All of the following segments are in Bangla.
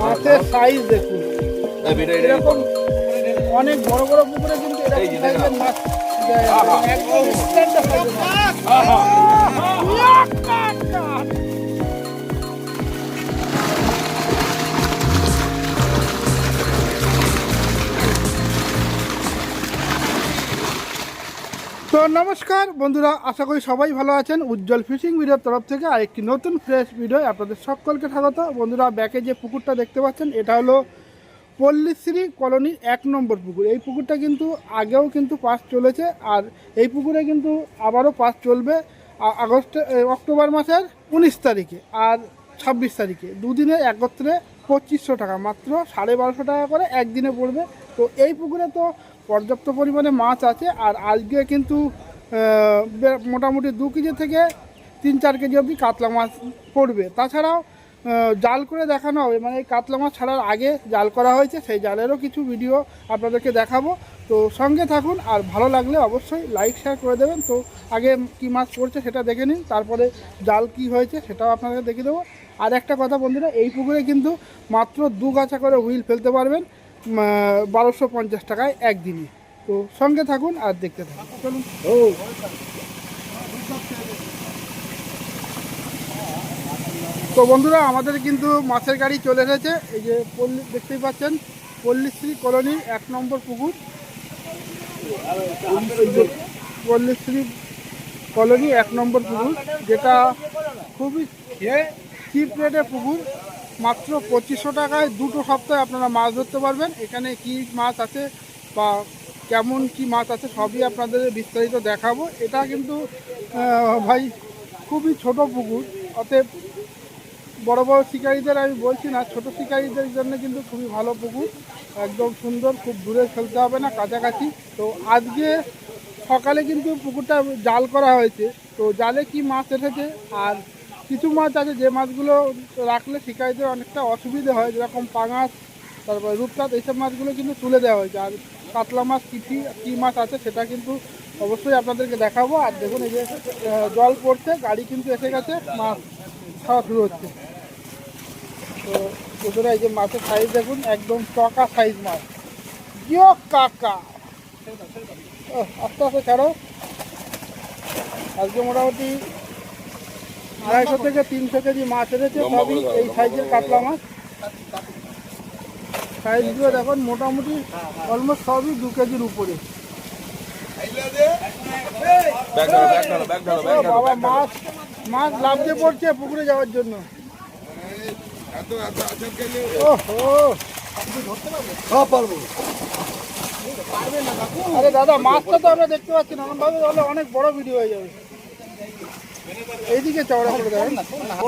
মাছের সাইজ দেখুন। এটা এরকম অনেক বড় বড় পুকুরে কিন্তু এরকম সাইজের মাছ একদম standard size মাছ। তো নমস্কার, বন্ধুরা, আশা করি সবাই ভালো আছেন। উজ্জ্বল ফিশিং ভিডিওর তরফ থেকে আরেকটি নতুন ফ্রেশ ভিডিও আপনাদের সকলকে স্বাগত। বন্ধুরা, ব্যাকে যে পুকুরটা দেখতে পাচ্ছেন, এটা হলো পল্লীশ্রী কলোনির এক নম্বর পুকুর। এই পুকুরটা কিন্তু আগেও কিন্তু পাস চলেছে আর এই পুকুরে কিন্তু আবারও পাস চলবে আগস্টে অক্টোবর মাসের উনিশ তারিখে আর ছাব্বিশ তারিখে। দুদিনে একত্রে পঁচিশশো টাকা, মাত্র সাড়ে বারোশো টাকা করে একদিনে পড়বে। তো এই পুকুরে তো পর্যাপ্ত পরিমাণে মাছ আছে আর আজকে কিন্তু মোটামুটি দু কেজি থেকে তিন চার কেজি অবধি কাতলা মাছ পড়বে। তাছাড়াও জাল করে দেখানো হবে। মানে এই কাতলা মাছ ছাড়ার আগে জাল করা হয়েছে, সেই জালেরও কিছু ভিডিও আপনাদেরকে দেখাবো। তো সঙ্গে থাকুন আর ভালো লাগলে অবশ্যই লাইক, শেয়ার করে দেবেন। তো আগে কি মাছ পড়ছে সেটা দেখে নিন, তারপরে জাল কি হয়েছে সেটাও আপনাদের দেখে দেবো। আর একটা কথা বন্ধুরা, এই পুকুরে কিন্তু মাত্র দু গাছা করে হুইল ফেলতে পারবেন। বারোশো পঞ্চাশ টাকায় একদিনই। তো সঙ্গে থাকুন আর দেখতে থাকুন। চলুন। ও তো বন্ধুরা, আমাদের কিন্তু মাছের গাড়ি চলে এসেছে। এই যে পল্লী, দেখতেই পাচ্ছেন, পল্লীশ্রী কলোনির এক নম্বর পুকুর। পল্লীশ্রী কলোনি এক নম্বর পুকুর, যেটা খুবই চিপ রেটের পুকুর। মাত্র পঁচিশশো টাকায় দুটো সপ্তাহে আপনারা মাছ ধরতে পারবেন। এখানে কি মাছ আছে বা কেমন কি মাছ আছে সবই আপনাদের বিস্তারিত দেখাবো। এটা কিন্তু ভাই খুবই ছোট পুকুর। অতএব বড় বড় শিকারীদের আমি বলছি না, ছোট শিকারীদের জন্য কিন্তু খুবই ভালো পুকুর। একদম সুন্দর, খুব দূরে ফেলতে হবে না, কাছাকাছি। তো আজকে সকালে কিন্তু পুকুরটা জাল করা হয়েছে। তো জালে কি মাছ এসেছে আর কিছু মাছ আছে, যে মাছগুলো রাখলে শিকারীদের অনেকটা অসুবিধে হয়, যেরকম পাঙাশ, তারপরে রূপচাঁদ, এইসব মাছগুলো কিন্তু তুলে দেওয়া হয়েছে। আর কাতলা মাছ কী কী মাছ আছে সেটা কিন্তু অবশ্যই আপনাদেরকে দেখাবো। আর দেখুন এই যে জল পড়ছে, গাড়ি কিন্তু এসে গেছে, মাছ খাওয়া শুরু হচ্ছে। তো বন্ধুরা, এই যে মাছের সাইজ দেখুন, একদম টকা সাইজ মাছ। জিও কাকা! আস্তে আস্তে ছাড়ো। আজকে মোটামুটি আড়াইশো থেকে তিনশো কেজি মাছ এনেছে সবই এই সাইজের কাতলা মাছ। সাইজগুলো দেখুন মোটামুটি অলমোস্ট সবই দু কেজির উপরে। বাবা মাছ মাছ লাফতে পড়ছে পুকুরে যাওয়ার জন্য। আরে দাদা মাছটা তো আমরা দেখতে পাচ্ছি না। ভাবে তাহলে অনেক বড় ভিডিও হয়ে যাবে। এইদিকে চওড়া করে দেবেন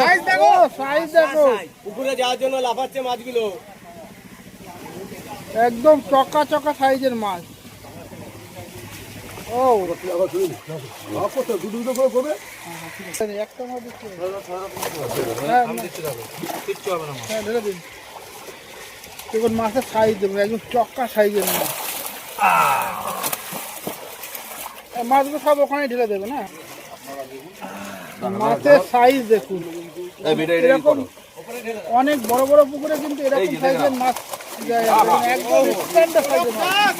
সাইজ দেখো। সাইজ দেখো। পুকুরে যাওয়ার জন্য লাফাচ্ছে মাছগুলো। একদম চকা চকা সাইজের মাছ। ও। একটা মাছ দিচ্ছি। হ্যাঁ। হ্যাঁ, দিন। দেখুন মাছের সাইজ দেখুন একদম চক্কা সাইজের মাছ। মাছগুলো সব ওখানে ঢেলে দেবে না? মাছের সাইজ দেখুন। এরকম অনেক বড় বড় পুকুরে কিন্তু এরকম সাইজের মাছ একদম standard সাইজের মাছ।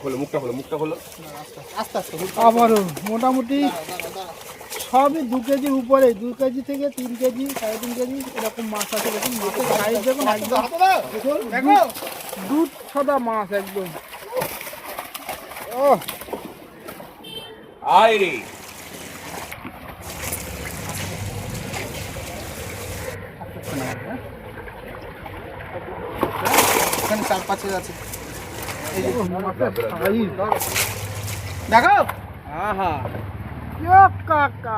খোলো মুখটা খোলো মুখটা খোলো। আবারও মোটামুটি সবই দু কেজির উপরে দু কেজি থেকে তিন কেজি সাড়ে তিন কেজি এরকম মাছ আছে। দেখুন মাছের সাইজ দেখুন একদম দুধ- দুধ ছটা মাছ একদম। ও আয় রে এখানে চার পাঁচের আছে। দেখো। কাকা।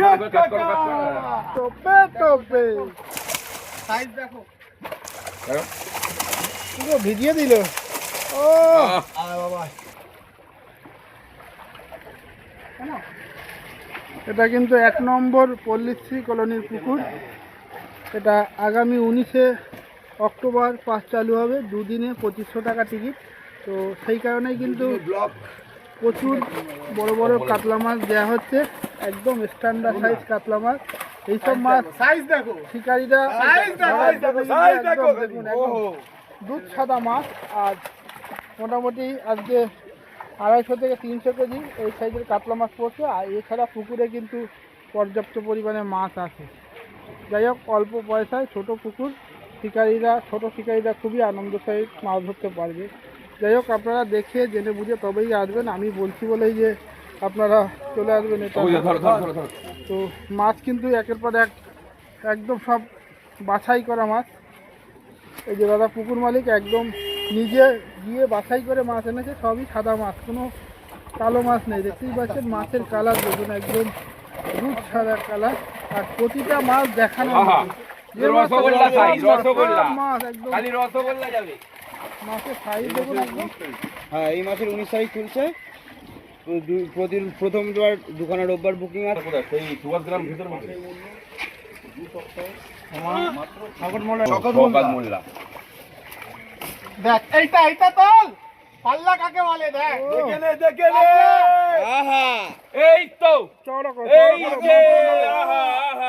কাট করো কাট করো। টোপে টোপে সাইজ দেখো। দেখো। পুরো ভিজিয়ে দিল। ও। বাবা। এটা কিন্তু এক নম্বর পল্লীশ্রী কলোনির পুকুর। এটা আগামী উনিশে অক্টোবর পাস চালু হবে দুদিনে পঁচিশশো টাকা টিকিট। তো সেই কারণেই কিন্তু প্রচুর বড় বড় কাতলা মাছ দেওয়া হচ্ছে। একদম স্ট্যান্ডার্ড সাইজ কাতলা মাছ। এইসব মাছ সাইজ দেখো। শিকারীরা। দেখুন, দুধ সাদা মাছ আর মোটামুটি আজকে আড়াইশো থেকে তিনশো কেজি এই সাইজের কাতলা মাছ পড়ছে। আর এছাড়া পুকুরে কিন্তু পর্যাপ্ত পরিমাণে মাছ আছে। যাই হোক অল্প পয়সায় ছোট পুকুর শিকারীরা ছোট শিকারীরা খুবই আনন্দ সহিত মাছ ধরতে পারবে। যাই হোক আপনারা দেখে জেনে বুঝে তবেই আসবেন। আমি বলছি বলেই যে আপনারা চলে আসবেন এটা। তো মাছ কিন্তু একের পর এক একদম সব বাছাই করা মাছ। এই যে দাদা পুকুর মালিক একদম নিজে গিয়ে বাছাই করে মাছ এনেছে সবই সাদা মাছ কোনো কালো মাছ নেই। দেখতেই পাচ্ছেন মাছের কালার দেখুন একদম দুধ সাদা কালার। আর প্রতিটা মাছ দেখানো মাছের সাইজ দেখুন একদম। হ্যাঁ এই উনিশ প্রতি দুখানা রোববার বুকিং আছে। সেই সুভাষ গ্রাম ভিতর মধ্যে সকাল মোল্লা দেখ এইটা এইটা তোল। পাল্লা কাকে বলে দেখ। আহা। এই তো। চওড়া করো এই যে আহা আহা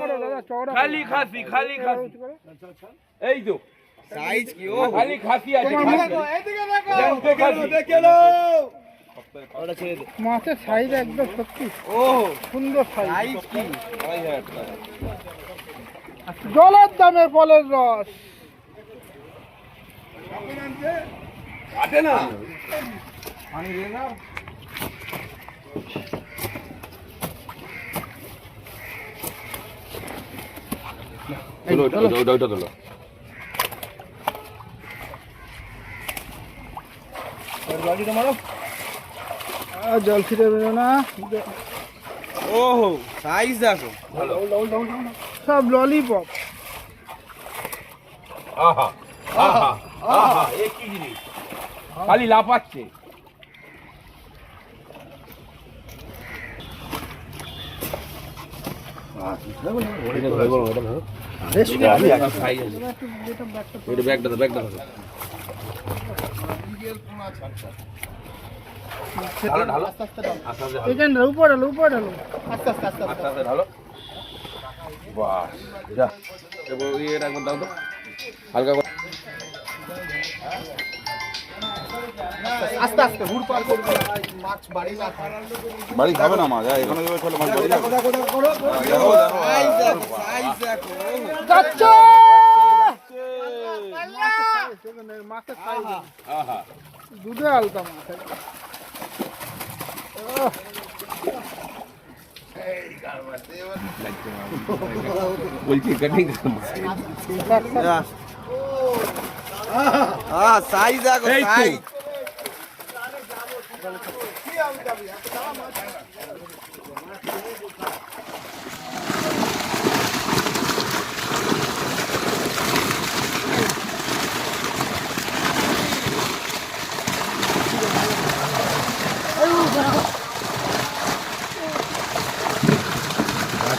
করো। খালি খাসি খালি খাসি। এই তো। সাইজ কি ও? খালি খাসি আছে এইদিকে দেখো। দেখো। মাছের সাইজ একদম সত্যি। ও সুন্দর সাইজ কি। জলের দামে ফলের রস। কাটে না। আর জল ছিটে বেরো না। ও সাইজ দেখো। সব ললিপপ আহা, আহা, আহা, এ কি জিনিস? খালি লাফাচ্ছে। ওটা ব্যাগটা। ঢালো, ঢালো। আস্তে আস্তে ঢালো। এখানে উপরে ঢালো উপরে ঢালো আস্তে আস্তে আস্তে আস্তে আস্তে ঢালো। বাস, যা। এবার ওই এটা একবার দাও তো। হালকা করে। আস্তে আস্তে হুড় পার করবে মাছ বাড়ি না বাড়ি খাবে না মাছ হ্যাঁ, এখানে যাবে তাহলে মাছ বাড়ি যাবে দেখো দেখো সাইজ দেখো সাইজ দেখো যাচ্ছে মাছের সাইজ আহা। দুধে আলতা মাছ। বলছি কাটিং হ্যাঁ সাইজ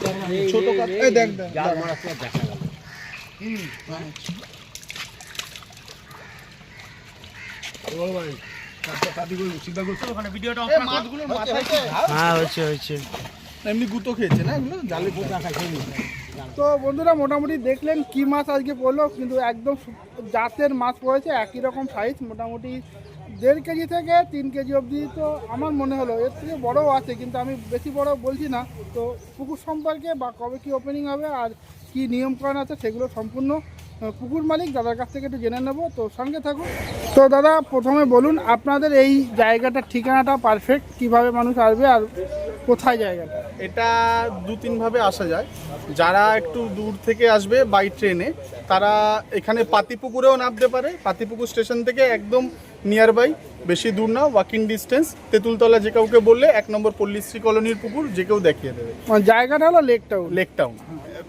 কাতলা কাতলা এই দেখ দেখ এমনি গুতো খেয়েছে না এগুলো? জালে তো বন্ধুরা মোটামুটি দেখলেন কি মাছ আজকে পড়ল কিন্তু একদম জাতের মাছ পড়েছে একই রকম সাইজ মোটামুটি দেড় কেজি থেকে তিন কেজি অবধি তো আমার মনে হলো, এর থেকে বড়ও আছে, কিন্তু আমি বেশি বড় বলছি না। তো পুকুর সম্পর্কে বা কবে কি ওপেনিং হবে আর কি নিয়মকানুন আছে সেগুলো সম্পূর্ণ পুকুর মালিক দাদার কাছ থেকে একটু জেনে নেব। তো সঙ্গে থাকুন। তো দাদা, প্রথমে বলুন, আপনাদের এই জায়গাটার ঠিকানাটা পারফেক্ট কীভাবে মানুষ আসবে আর কোথায় জায়গাটা? এটা দু তিনভাবে আসা যায়। যারা একটু দূর থেকে আসবে বাই ট্রেনে তারা এখানে পাতিপুকুরেও নামতে পারে। পাতিপুকুর স্টেশন থেকে একদম নিয়ার বাই বেশি দূর না ওয়াকিং ডিস্টেন্স তেঁতুলতলা যে কাউকে বললে এক নম্বর পল্লীশ্রী কলোনির পুকুর যে কেউ দেখিয়ে দেবে। মানে জায়গাটা হলো লেক টাউন লেক টাউন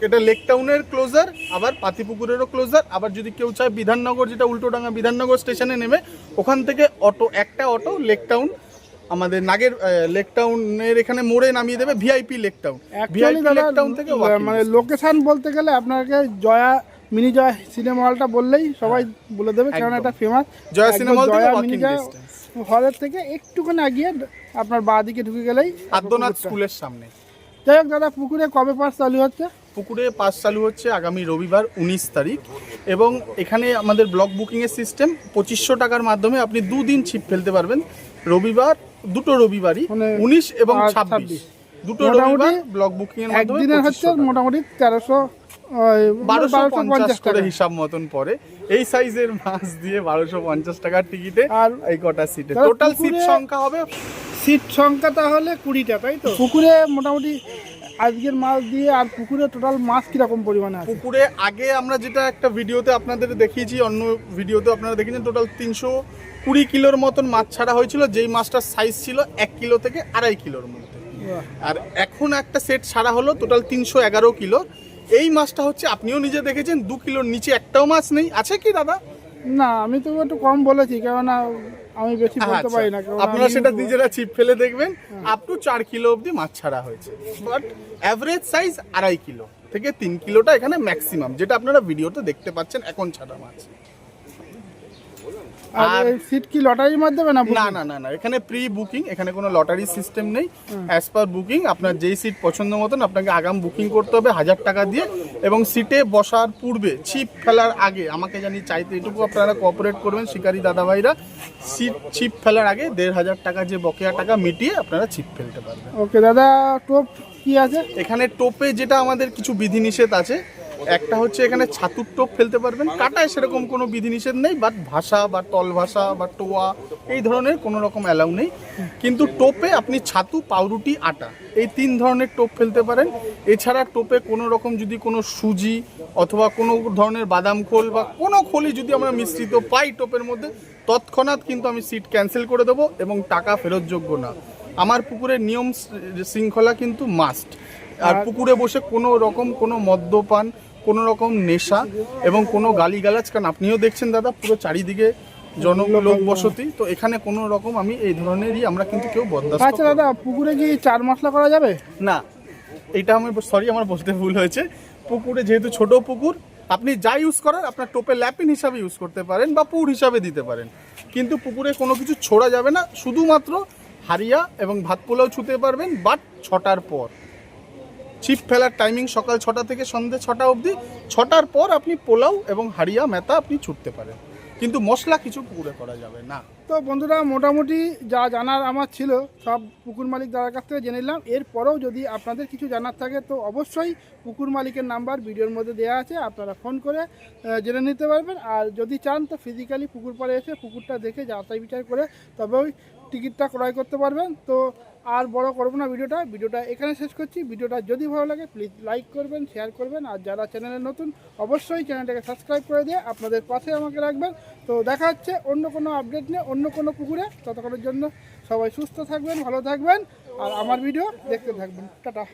এটা লেক টাউনের ক্লোজার আবার পাতিপুকুরেরও ক্লোজার আবার যদি কেউ চায় বিধাননগর যেটা উল্টোডাঙ্গা বিধাননগর স্টেশনে নেমে ওখান থেকে অটো একটা অটো লেক টাউন আমাদের নাগের লেক টাউনের এখানে মোড়ে নামিয়ে দেবে VIP lake town VIP lake town থেকে মানে। লোকেশন বলতে গেলে আপনাকে জয়া মিনি জয়া সিনেমা হলটা বললেই সবাই বলে দেবে কারণ। এটা ফেমাস জয়া cinema hall থেকে walking হলের থেকে একটুখানি আগিয়ে আপনার বাঁ দিকে ঢুকে গেলেই আদ্যনাথ স্কুলের সামনে। যাই হোক দাদা পুকুরে কবে পাস চালু হচ্ছে? পুকুরে পাস চালু হচ্ছে আগামী রবিবার উনিশ তারিখ এবং এখানে আমাদের ব্লক বুকিংয়ের সিস্টেম পঁচিশশো টাকার মাধ্যমে আপনি দুদিন ছিপ ফেলতে পারবেন। রবিবার দুটো রবিবারই মানে উনিশ এবং ছাব্বিশ। 26 দুটো রবিবার ব্লক বুকিং এর মাধ্যমে একদিনের হচ্ছে মোটামুটি তেরোশো বারোশো পঞ্চাশ করে হিসাব মতন পরে এই সাইজের মাছ দিয়ে বারোশো পঞ্চাশ টাকার টিকিটে আর এই কটা সিটে দাদা, টোটাল সিট পুকুরে- সংখ্যা হবে সিট সংখ্যা তাহলে কুড়িটা তাই তো? পুকুরে মোটামুটি আজকের মাছ দিয়ে আর পুকুরে টোটাল মাছ কীরকম পরিমাণে আছে? পুকুরে আগে আমরা যেটা একটা ভিডিওতে আপনাদের দেখিয়েছি অন্য ভিডিওতে আপনারা দেখেছেন টোটাল তিনশো কুড়ি কিলোর মতন মাছ ছাড়া হয়েছিল। যেই মাছটার সাইজ ছিল এক কিলো থেকে আড়াই কিলোর মধ্যে। আর এখন একটা সেট ছাড়া হলো টোটাল তিনশো এগারো কিলো। এই মাছটা হচ্ছে আপনিও নিজে দেখেছেন দু কিলোর নিচে একটাও মাছ নেই। আছে কি দাদা? না আমি তো একটু কম বলেছি কেননা আমি বেশি বলতে আচ্ছা, পারি না কারণ আপনারা আমি- সেটা নিজেরা ছিপ ফেলে দেখবেন আপ টু চার কিলো অবধি মাছ ছাড়া হয়েছে। বাট অ্যাভারেজ সাইজ আড়াই কিলো থেকে তিন কিলোটা এখানে ম্যাক্সিমাম যেটা আপনারা ভিডিওতে দেখতে পাচ্ছেন এখন ছাড়া মাছ। আর সিট কি লটারির মাধ্যমে না না না না না এখানে প্রি বুকিং এখানে কোনো লটারি সিস্টেম নেই। অ্যাজ পার বুকিং আপনার যেই সিট পছন্দ মতন আপনাকে আগাম বুকিং করতে হবে হাজার টাকা দিয়ে। এবং সিটে বসার পূর্বে ছিপ ফেলার আগে আমাকে জানি চাইতে এটুকু আপনারা কোঅপারেট করবেন শিকারী দাদাভাইরা। সিট ছিপ ফেলার আগে দেড় হাজার টাকা যে বকেয়া টাকা মিটিয়ে আপনারা ছিপ ফেলতে পারবেন। ওকে দাদা টোপ কি আছে? এখানে টোপে যেটা আমাদের কিছু বিধিনিষেধ আছে একটা হচ্ছে এখানে ছাতুর টোপ ফেলতে পারবেন কাটায় সেরকম কোনো বিধিনিষেধ নেই বাট ভাষা বা তল ভাষা বা টোয়া এই ধরনের কোনো রকম অ্যালাউ নেই। কিন্তু টোপে আপনি ছাতু পাউরুটি আটা এই তিন ধরনের টোপ ফেলতে পারেন। এছাড়া টোপে কোনো রকম যদি কোনো সুজি অথবা কোনো ধরনের বাদাম খোল বা কোনো খোলই যদি আমরা মিশ্রিত পাই টোপের মধ্যে তৎক্ষণাৎ কিন্তু আমি সিট ক্যান্সেল করে দেবো এবং টাকা ফেরতযোগ্য না। আমার পুকুরের নিয়ম শৃঙ্খলা কিন্তু মাস্ট আর পুকুরে বসে কোনো রকম কোনো মদ্যপান কোনো রকম নেশা এবং কোনো গালিগালাজ কারণ আপনিও দেখছেন দাদা পুরো চারিদিকে জনলোক বসতি তো এখানে কোনো রকম আমি এই ধরনেরই আমরা কিন্তু কেউ বরদাস্ত আচ্ছা দাদা পুকুরে কি চার মশলা করা যাবে? না এটা আমার সরি আমার বলতে ভুল হয়েছে। পুকুরে যেহেতু ছোট পুকুর আপনি যা ইউজ করার আপনার টোপে ল্যাপিন হিসাবে ইউজ করতে পারেন বা পুর হিসাবে দিতে পারেন। কিন্তু পুকুরে কোনো কিছু ছোড়া যাবে না শুধুমাত্র হারিয়া এবং ভাত পোলাও ছুতে পারবেন বাট ছটার পর। ছিপ ফেলার টাইমিং সকাল ছটা থেকে সন্ধ্যে ছটা অবধি। ছটার পর আপনি পোলাও এবং হারিয়া মেতা আপনি ছুটতে পারেন। কিন্তু মশলা কিছু পুকুরে করা যাবে না। তো বন্ধুরা, মোটামুটি যা জানার আমার ছিল, সব পুকুর মালিক দাদার কাছ থেকে জেনে নিলাম। এরপরেও যদি আপনাদের কিছু জানার থাকে, তো অবশ্যই পুকুর মালিকের নাম্বার ভিডিওর মধ্যে দেওয়া আছে, আপনারা ফোন করে জেনে নিতে পারবেন। আর যদি চান, তো ফিজিক্যালি পুকুর পাড়ে এসে পুকুরটা দেখে যাচাই বিচার করে তবে ওই টিকিটটা ক্রয় করতে পারবেন। তো আর বড় করব না ভিডিওটা। ভিডিওটা এখানে শেষ করছি। ভিডিওটা যদি ভালো লাগে প্লিজ লাইক করবেন শেয়ার করবেন। আর যারা চ্যানেলে নতুন, অবশ্যই চ্যানেলটাকে সাবস্ক্রাইব করে দিয়ে আপনাদের পাশে আমাকে রাখবেন। তো দেখা হচ্ছে অন্য কোনো আপডেট নিয়ে। অন্য কোনো পুকুরে, ততক্ষণের জন্য সবাই সুস্থ থাকবেন, ভালো থাকবেন, আর আমার ভিডিও দেখতে থাকবেন। টাটা।